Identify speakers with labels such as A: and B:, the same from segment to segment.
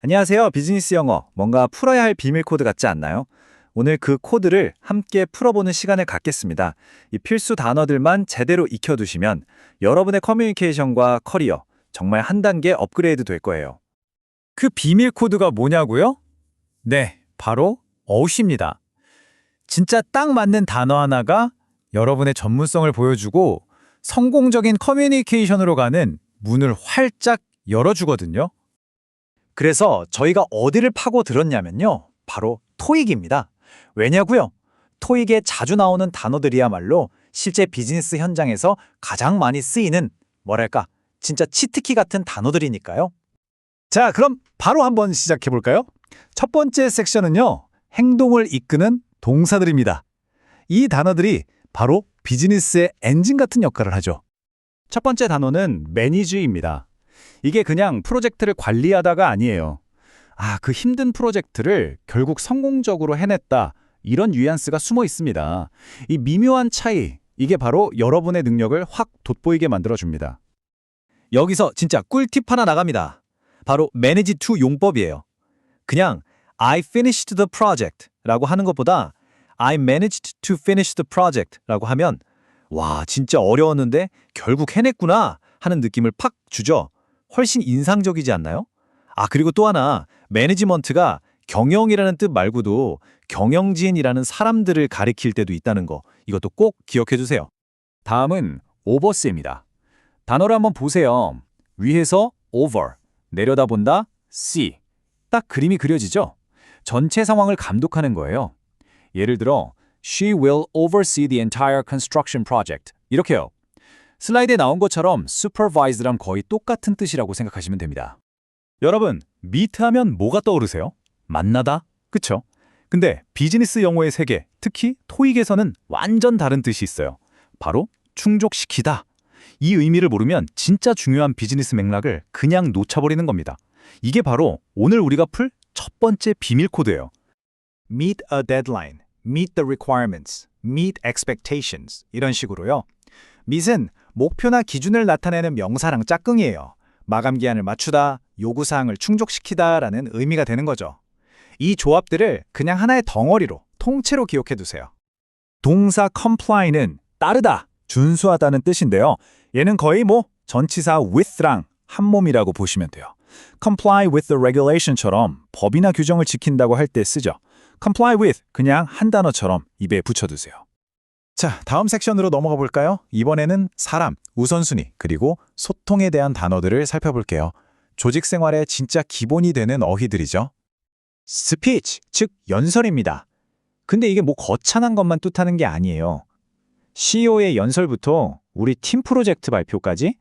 A: 안녕하세요. 비즈니스 영어. 뭔가 풀어야 할 비밀 코드 같지 않나요? 오늘 그 코드를 함께 풀어보는 시간을 갖겠습니다. 이 필수 단어들만 제대로 익혀두시면 여러분의 커뮤니케이션과 커리어 정말 한 단계 업그레이드 될 거예요. 그 비밀 코드가 뭐냐고요? 네, 바로 어우시입니다. 진짜 딱 맞는 단어 하나가 여러분의 전문성을 보여주고 성공적인 커뮤니케이션으로 가는 문을 활짝 열어주거든요. 그래서 저희가 어디를 파고 들었냐면요. 바로 토익입니다. 왜냐고요? 토익에 자주 나오는 단어들이야말로 실제 비즈니스 현장에서 가장 많이 쓰이는 뭐랄까 진짜 치트키 같은 단어들이니까요. 자, 그럼 바로 한번 시작해 볼까요? 첫 번째 섹션은요. 행동을 이끄는 동사들입니다. 이 단어들이 바로 비즈니스의 엔진 같은 역할을 하죠. 첫 번째 단어는 매니지입니다. 이게 그냥 프로젝트를 관리하다가 아니에요. 아, 그 힘든 프로젝트를 결국 성공적으로 해냈다. 이런 뉘앙스가 숨어 있습니다. 이 미묘한 차이, 이게 바로 여러분의 능력을 확 돋보이게 만들어줍니다. 여기서 진짜 꿀팁 하나 나갑니다. 바로 manage to 용법이에요. 그냥 I finished the project 라고 하는 것보다 I managed to finish the project 라고 하면 와, 진짜 어려웠는데 결국 해냈구나 하는 느낌을 팍 주죠. 훨씬 인상적이지 않나요? 아, 그리고 또 하나, 매니지먼트가 경영이라는 뜻 말고도 경영진이라는 사람들을 가리킬 때도 있다는 거, 이것도 꼭 기억해 두세요. 다음은 오버스입니다. 단어를 한번 보세요. 위에서 over, 내려다본다, see. 딱 그림이 그려지죠? 전체 상황을 감독하는 거예요. 예를 들어, She will oversee the entire construction project. 이렇게요. 슬라이드에 나온 것처럼 supervise랑 거의 똑같은 뜻이라고 생각하시면 됩니다. 여러분, meet 하면 뭐가 떠오르세요? 만나다? 그쵸? 근데 비즈니스 용어의 세계, 특히 토익에서는 완전 다른 뜻이 있어요. 바로 충족시키다. 이 의미를 모르면 진짜 중요한 비즈니스 맥락을 그냥 놓쳐버리는 겁니다. 이게 바로 오늘 우리가 풀 첫 번째 비밀 코드예요. meet a deadline, meet the requirements, meet expectations 이런 식으로요. meet은 목표나 기준을 나타내는 명사랑 짝꿍이에요. 마감 기한을 맞추다, 요구사항을 충족시키다 라는 의미가 되는 거죠. 이 조합들을 그냥 하나의 덩어리로, 통째로 기억해 두세요. 동사 comply는 따르다, 준수하다는 뜻인데요. 얘는 거의 뭐 전치사 with랑 한 몸이라고 보시면 돼요. comply with the regulation처럼 법이나 규정을 지킨다고 할 때 쓰죠. comply with 그냥 한 단어처럼 입에 붙여두세요. 자, 다음 섹션으로 넘어가 볼까요? 이번에는 사람, 우선순위, 그리고 소통에 대한 단어들을 살펴볼게요. 조직 생활의 진짜 기본이 되는 어휘들이죠. 스피치, 즉 연설입니다. 근데 이게 뭐 거창한 것만 뜻하는 게 아니에요. CEO의 연설부터 우리 팀 프로젝트 발표까지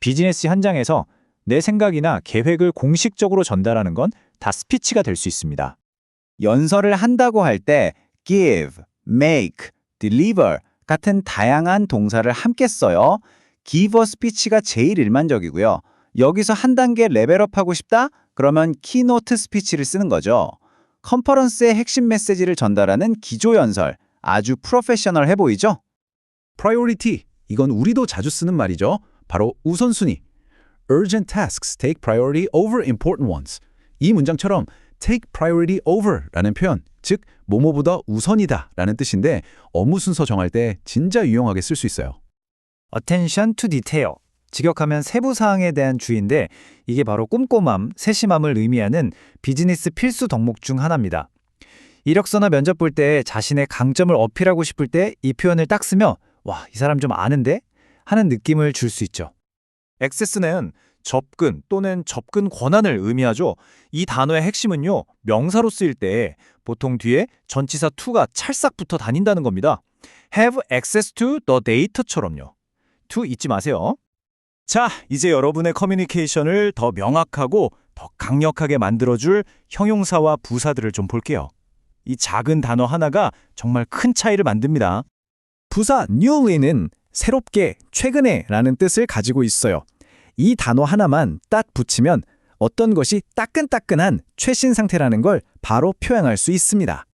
A: 비즈니스 현장에서 내 생각이나 계획을 공식적으로 전달하는 건 다 스피치가 될 수 있습니다. 연설을 한다고 할 때 give, make, deliver 같은 다양한 동사를 함께 써요. give a speech가 제일 일반적이고요. 여기서 한 단계 레벨업하고 싶다? 그러면 키노트 스피치를 쓰는 거죠. 컨퍼런스의 핵심 메시지를 전달하는 기조 연설, 아주 프로페셔널해 보이죠? priority, 이건 우리도 자주 쓰는 말이죠. 바로 우선순위. urgent tasks take priority over important ones. 이 문장처럼 take priority over라는 표현, 즉 뭐뭐보다 우선이다 라는 뜻인데 업무 순서 정할 때 진짜 유용하게 쓸 수 있어요. attention to detail, 직역하면 세부 사항에 대한 주의인데 이게 바로 꼼꼼함, 세심함을 의미하는 비즈니스 필수 덕목 중 하나입니다. 이력서나 면접 볼 때 자신의 강점을 어필하고 싶을 때 이 표현을 딱 쓰면 와, 이 사람 좀 아는데? 하는 느낌을 줄 수 있죠. 액세스는 접근 또는 접근 권한을 의미하죠. 이 단어의 핵심은요. 명사로 쓰일 때 보통 뒤에 전치사 to가 찰싹 붙어 다닌다는 겁니다. have access to the data처럼요. to 잊지 마세요. 자, 이제 여러분의 커뮤니케이션을 더 명확하고 더 강력하게 만들어줄 형용사와 부사들을 좀 볼게요. 이 작은 단어 하나가 정말 큰 차이를 만듭니다. 부사 newly는 새롭게, 최근에 라는 뜻을 가지고 있어요. 이 단어 하나만 딱 붙이면 어떤 것이 따끈따끈한 최신 상태라는 걸 바로 표현할 수 있습니다.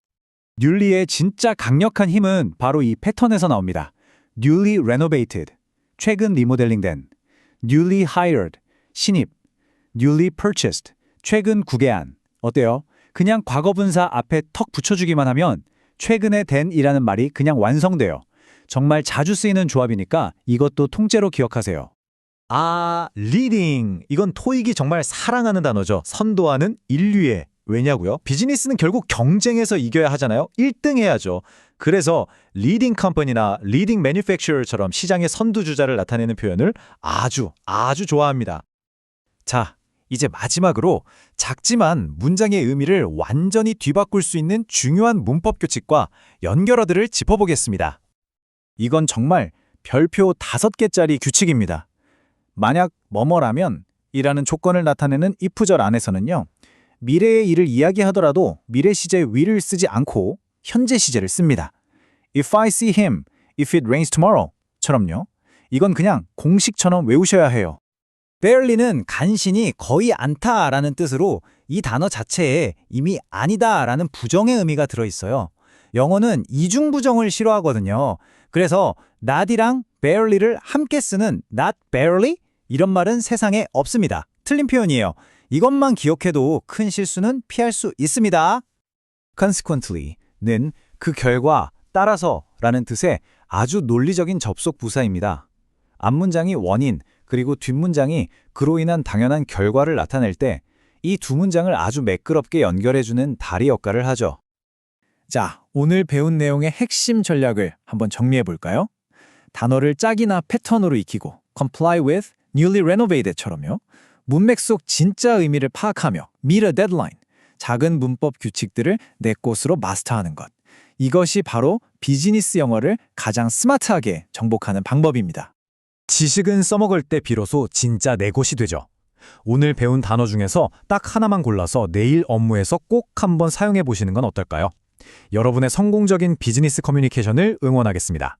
A: newly의 진짜 강력한 힘은 바로 이 패턴에서 나옵니다. newly renovated, 최근 리모델링된, newly hired, 신입, newly purchased,
B: 최근 구개안. 어때요? 그냥 과거분사 앞에 턱 붙여주기만 하면 최근에 된이라는 말이 그냥 완성돼요. 정말 자주 쓰이는 조합이니까 이것도 통째로 기억하세요.
C: 아, 리딩. 이건 토익이 정말 사랑하는 단어죠. 선도하는 인류의. 왜냐고요? 비즈니스는 결국 경쟁에서 이겨야 하잖아요. 1등 해야죠. 그래서 리딩 컴퍼니나 리딩 매니팩처러처럼 시장의 선두주자를 나타내는 표현을 아주 아주 좋아합니다.
A: 자, 이제 마지막으로 작지만 문장의 의미를 완전히 뒤바꿀 수 있는 중요한 문법 규칙과 연결어들을 짚어보겠습니다. 이건 정말 별표 다섯 개짜리 규칙입니다. 만약 뭐뭐라면 이라는 조건을 나타내는 if절 안에서는요. 미래의 일을 이야기하더라도 미래 시제 will을 쓰지 않고 현재 시제를 씁니다. If I see him, if it rains tomorrow 처럼요. 이건 그냥 공식처럼 외우셔야 해요. barely는 간신히 거의 않다라는 뜻으로 이 단어 자체에 이미 아니다라는 부정의 의미가 들어있어요. 영어는 이중부정을 싫어하거든요. 그래서 not이랑 barely를 함께 쓰는 not barely 이런 말은 세상에 없습니다. 틀린 표현이에요. 이것만 기억해도 큰 실수는 피할 수 있습니다. consequently는 그 결과, 따라서 라는 뜻의 아주 논리적인 접속 부사입니다. 앞문장이 원인, 그리고 뒷문장이 그로 인한 당연한 결과를 나타낼 때 이 두 문장을 아주 매끄럽게 연결해주는 다리 역할을 하죠. 자, 오늘 배운 내용의 핵심 전략을 한번 정리해 볼까요? 단어를 짝이나 패턴으로 익히고 comply with, newly renovated처럼요. 문맥 속 진짜 의미를 파악하며 meet a deadline, 작은 문법 규칙들을 내 것으로 마스터하는 것. 이것이 바로 비즈니스 영어를 가장 스마트하게 정복하는 방법입니다.
C: 지식은 써먹을 때 비로소 진짜 내 것이 되죠. 오늘 배운 단어 중에서 딱 하나만 골라서 내일 업무에서 꼭 한번 사용해 보시는 건 어떨까요? 여러분의 성공적인 비즈니스 커뮤니케이션을 응원하겠습니다.